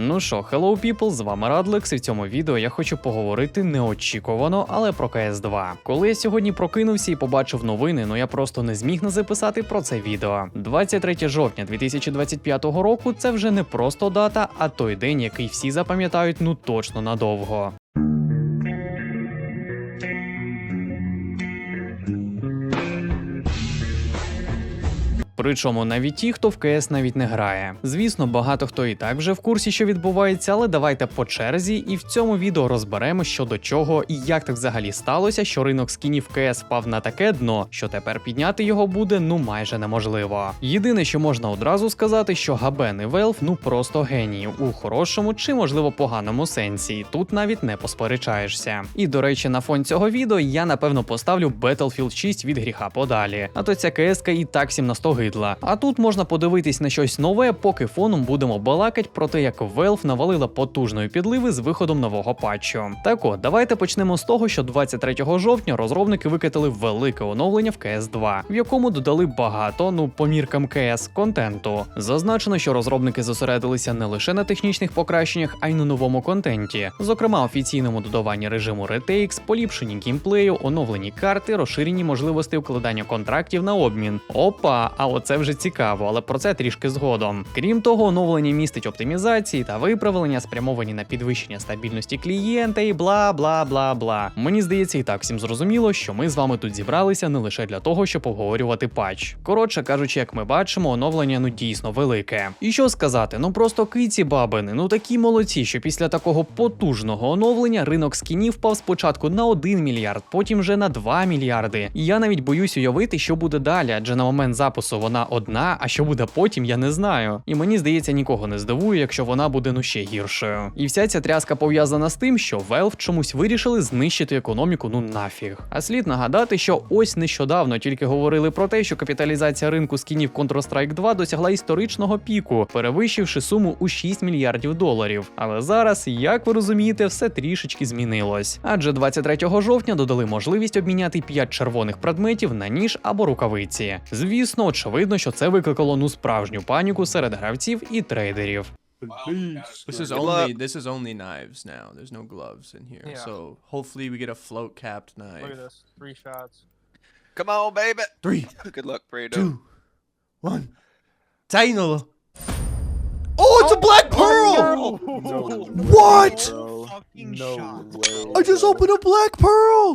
Ну що, hello people, з вами Радлекс, і в цьому відео я хочу поговорити неочікувано, але про cs 2 Коли я сьогодні прокинувся і побачив новини, ну я просто не зміг не записати про це відео. 23 жовтня 2025 року це вже не просто дата, а той день, який всі запам'ятають ну точно надовго. Причому навіть ті, хто в КС навіть не грає. Звісно, багато хто і так вже в курсі, що відбувається, але давайте по черзі, і в цьому відео розберемо, що до чого і як так взагалі сталося, що ринок скінів КС впав на таке дно, що тепер підняти його буде ну майже неможливо. Єдине, що можна одразу сказати, що Габен і Велф ну просто генії у хорошому чи можливо поганому сенсі. Тут навіть не посперечаєшся. І до речі, на фон цього відео я напевно поставлю Battlefield 6 від гріха подалі. А то ця КС і так всім на 100 гидла. А тут можна подивитись на щось нове, поки фоном будемо балакать про те, як Valve навалила потужної підливи з виходом нового патчу. Так от, давайте почнемо з того, що 23 жовтня розробники викатили велике оновлення в cs 2 в якому додали багато, ну по міркам КС контенту. Зазначено, що розробники зосередилися не лише на технічних покращеннях, а й на новому контенті, зокрема офіційному додаванні режиму RTX, поліпшенні геймплею, оновлені карти, розширені можливості укладання контрактів на обмін. Опа, а оце вже цікаво, але про це трішки згодом. Крім того, оновлення містить оптимізації та виправлення, спрямовані на підвищення стабільності клієнта і бла бла бла бла. Мені здається, і так всім зрозуміло, що ми з вами тут зібралися не лише для того, щоб обговорювати патч. Коротше кажучи, як ми бачимо, оновлення ну дійсно велике. І що сказати, ну просто киці бабини, ну такі молодці, що після такого потужного оновлення ринок скінів впав спочатку на 1 мільярд, потім вже на 2 мільярди. І я навіть боюсь уявити, що буде далі, адже на момент запису вона одна, а що буде потім, я не знаю. І мені здається, нікого не здивує, якщо вона буде ну ще гіршою. І вся ця тряска пов'язана з тим, що Valve чомусь вирішили знищити економіку ну нафіг. А слід нагадати, що ось нещодавно тільки говорили про те, що капіталізація ринку скінів Counter-Strike 2 досягла історичного піку, перевищивши суму у 6 мільярдів доларів. Але зараз, як ви розумієте, все трішечки змінилось. Адже 23 жовтня додали можливість обміняти 5 червоних предметів на ніж або рукавиці. Звісно, очевидно, що це викликало ну справжню паніку серед гравців і трейдерів. This is only this is only knives now. There's no gloves in here. Yeah. So hopefully we get a float capped knife. Look at this. Three shots. Come on, baby. Three, Good luck, Fredo. two, one. Tainala. Oh, it's a black pearl! What? Fucking No shot. way. I just opened a black pearl.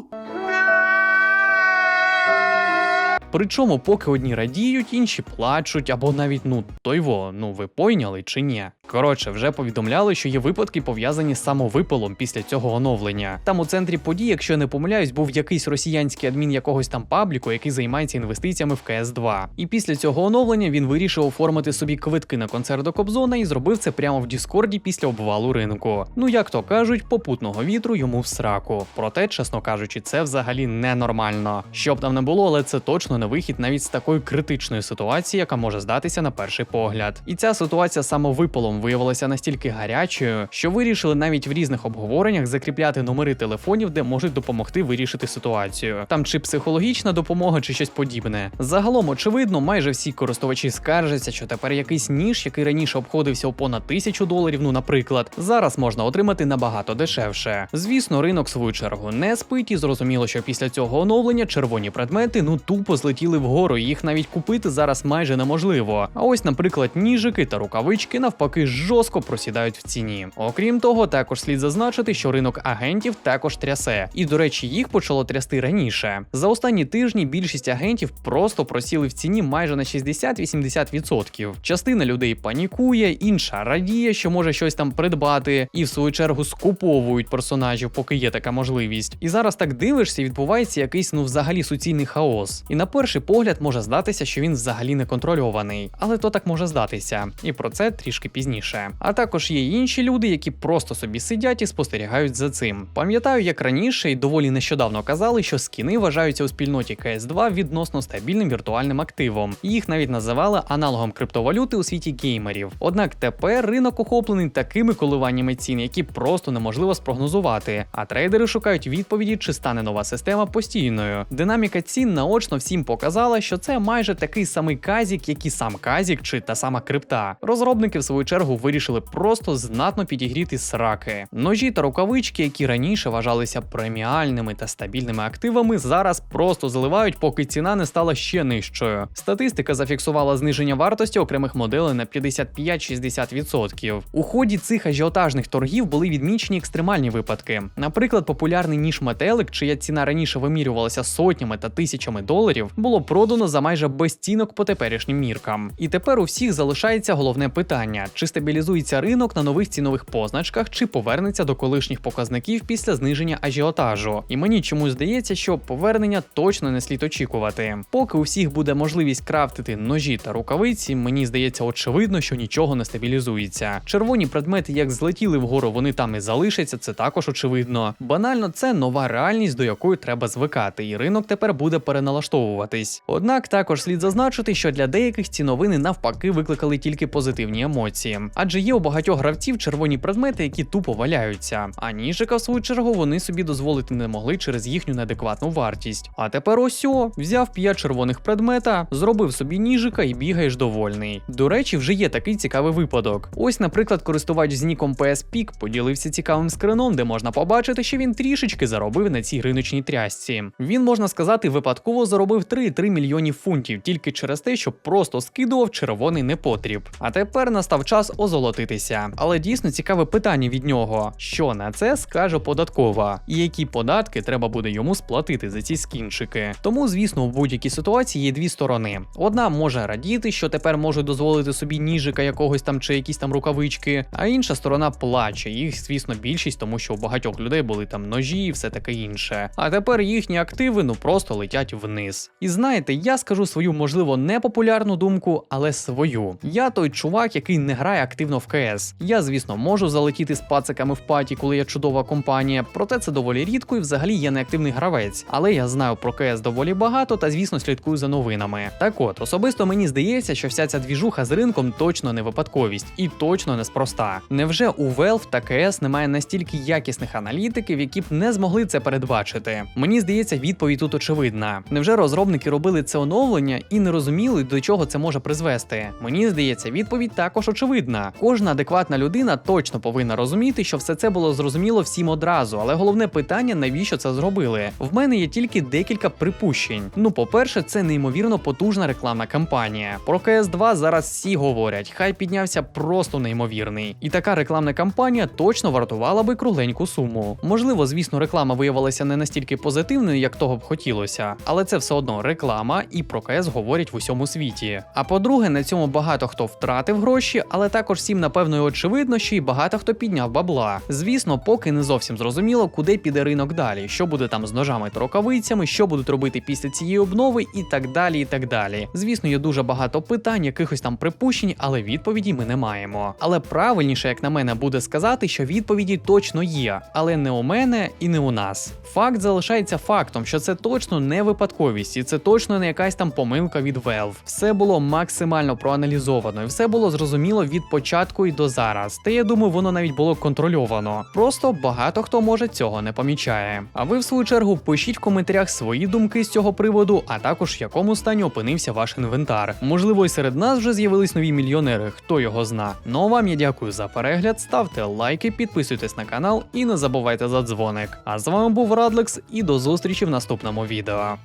Причому, поки одні радіють, інші плачуть, або навіть ну той во, ну ви пойняли чи ні. Коротше, вже повідомляли, що є випадки пов'язані з самовипилом після цього оновлення. Там у центрі подій, якщо не помиляюсь, був якийсь росіянський адмін якогось там пабліку, який займається інвестиціями в cs 2 І після цього оновлення він вирішив оформити собі квитки на концерт до Кобзона і зробив це прямо в Діскорді після обвалу ринку. Ну як то кажуть, попутного вітру йому в сраку. Проте, чесно кажучи, це взагалі ненормально. Щоб там не було, але це точно не вихід навіть з такої критичної ситуації, яка може здатися на перший погляд. І ця ситуація самовипалом виявилася настільки гарячою, що вирішили навіть в різних обговореннях закріпляти номери телефонів, де можуть допомогти вирішити ситуацію. Там чи психологічна допомога, чи щось подібне. Загалом, очевидно, майже всі користувачі скаржаться, що тепер якийсь ніж, який раніше обходився у понад тисячу доларів, ну наприклад, зараз можна отримати набагато дешевше. Звісно, ринок свою чергу не спить, і зрозуміло, що після цього оновлення червоні предмети ну тупо злетіли вгору, і їх навіть купити зараз майже неможливо. А ось, наприклад, ніжики та рукавички навпаки жорстко просідають в ціні. Окрім того, також слід зазначити, що ринок агентів також трясе, і до речі, їх почало трясти раніше. За останні тижні більшість агентів просто просіли в ціні майже на 60-80%. Частина людей панікує, інша радіє, що може щось там придбати, і в свою чергу скуповують персонажів, поки є така можливість. І зараз так дивишся, відбувається якийсь ну взагалі суцільний хаос. І на перший погляд може здатися, що він взагалі не контрольований, але то так може здатися, і про це трішки пізніше. А також є інші люди, які просто собі сидять і спостерігають за цим. Пам'ятаю, як раніше і доволі нещодавно казали, що скіни вважаються у спільноті cs 2 відносно стабільним віртуальним активом. Їх навіть називали аналогом криптовалюти у світі геймерів. Однак тепер ринок охоплений такими коливаннями цін, які просто неможливо спрогнозувати. А трейдери шукають відповіді, чи стане нова система постійною. Динаміка цін наочно всім показала, що це майже такий самий казік, як і сам казік чи та сама крипта. Розробники в свою чергу чергу вирішили просто знатно підігріти сраки. Ножі та рукавички, які раніше вважалися преміальними та стабільними активами, зараз просто заливають, поки ціна не стала ще нижчою. Статистика зафіксувала зниження вартості окремих моделей на 55-60%. У ході цих ажіотажних торгів були відмічені екстремальні випадки. Наприклад, популярний ніж метелик, чия ціна раніше вимірювалася сотнями та тисячами доларів, було продано за майже безцінок по теперішнім міркам. І тепер у всіх залишається головне питання: чи стабілізується ринок на нових цінових позначках, чи повернеться до колишніх показників після зниження ажіотажу. І мені чомусь здається, що повернення точно не слід очікувати. Поки у всіх буде можливість крафтити ножі та рукавиці, мені здається очевидно, що нічого не стабілізується. Червоні предмети, як злетіли вгору, вони там і залишаться, це також очевидно. Банально, це нова реальність, до якої треба звикати, і ринок тепер буде переналаштовуватись. Однак також слід зазначити, що для деяких ці новини навпаки викликали тільки позитивні емоції, адже є у багатьох гравців червоні предмети, які тупо валяються. А ніжика, в свою чергу, вони собі дозволити не могли через їхню неадекватну вартість. А тепер ось о, взяв 5 червоних предмета, зробив собі ніжика і бігаєш довольний. До речі, вже є такий цікавий випадок. Ось, наприклад, користувач з ніком PS Peak поділився цікавим скрином, де можна побачити, що він трішечки заробив на цій риночній трясці. Він можна сказати, випадково заробив 3,3 мільйонів фунтів тільки через те, що просто скидував червоний непотріб. А тепер настав час озолотитися. Але дійсно цікаве питання від нього: що на це скаже податкова, і які податки треба буде йому сплатити за ці скінчики. Тому, звісно, в будь-якій ситуації є дві сторони. Одна може радіти, що тепер може дозволити собі ніжика якогось там чи якісь там рукавички, а інша сторона плаче. Їх, звісно, більшість, тому що у багатьох людей були там ножі і все таке інше. А тепер їхні активи ну просто летять вниз. І знаєте, я скажу свою, можливо, непопулярну думку, але свою. Я той чувак, який не грає активно в КС. Я, звісно, можу залетіти з пациками в паті, коли є чудова компанія, проте це доволі рідко і взагалі я не активний гравець. Але я знаю про КС доволі багато та, звісно, слідкую за новинами. Так от, особисто мені здається, що вся ця двіжуха з ринком точно не випадковість і точно неспроста. Невже у Valve та КС немає настільки якісних аналітиків, які б не змогли це передбачити? Мені здається, відповідь тут очевидна. Невже розробники робили це оновлення і не розуміли, до чого це може призвести? Мені здається, відповідь також очевидна. Кожна адекватна людина точно повинна розуміти, що все це було зрозуміло всім одразу, але головне питання, навіщо це зробили? В мене є тільки декілька припущень. Ну, по-перше, це неймовірно потужна рекламна кампанія. Про КС 2 зараз всі говорять, хай піднявся просто неймовірний. І така рекламна кампанія точно вартувала би кругленьку суму. Можливо, звісно, реклама виявилася не настільки позитивною, як того б хотілося, але це все одно реклама, і про КС говорять в усьому світі. А по-друге, на цьому багато хто втратив гроші, але також всім напевно і очевидно, що і багато хто підняв бабла. Звісно, поки не зовсім зрозуміло, куди піде ринок далі, що буде там з ножами та рукавицями, що будуть робити після цієї обнови, і так далі. І так далі. Звісно, є дуже багато питань, якихось там припущень, але відповіді ми не маємо. Але правильніше, як на мене, буде сказати, що відповіді точно є, але не у мене і не у нас. Факт залишається фактом, що це точно не випадковість, і це точно не якась там помилка від Valve. Все було максимально проаналізовано, і все було зрозуміло від початку і до зараз. Та я думаю, воно навіть було контрольовано. Просто багато хто може цього не помічає. А ви, в свою чергу, пишіть в коментарях свої думки з цього приводу, а також в якому стані опинився ваш інвентар. Можливо, і серед нас вже з'явились нові мільйонери, хто його зна. Ну а вам я дякую за перегляд, ставте лайки, підписуйтесь на канал і не забувайте за дзвоник. А з вами був Радлекс і до зустрічі в наступному відео.